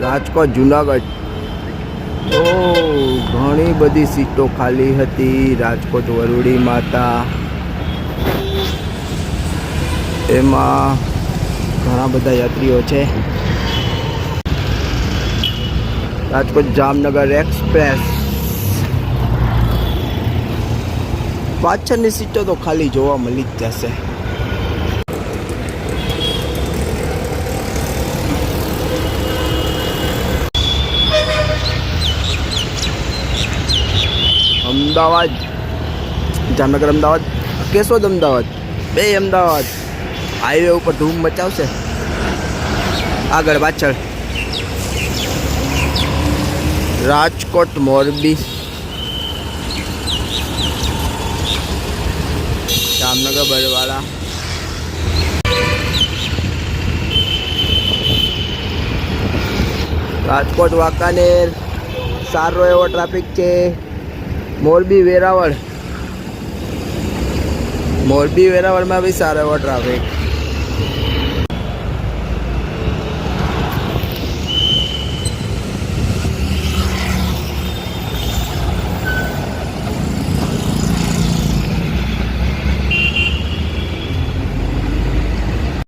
રાજકોટ, જુનાગઢ. તો ઘણી બધી સીટો ખાલી હતી. રાજકોટ, વરુડી માતા. એમાં ઘણા બધા યાત્રીઓ છે. રાજકોટ જામનગર એક્સપ્રેસ. પાછળની સીટો તો ખાલી જોવા મળી જ જશે. અમદાવાદ. જામનગર, અમદાવાદ. કેશોદ, અમદાવાદ. બે અમદાવાદ. હાઈવે ઉપર ધૂમ મચાવશે. આગળ પાછળ. રાજકોટ, મોરબી. જામનગર, બરવાળા. રાજકોટ, વાંકાનેર. સારો એવો ટ્રાફિક છે. મોરબી વેરાવળ. મોરબી વેરાવળમાં બી સારો એવો ટ્રાફિક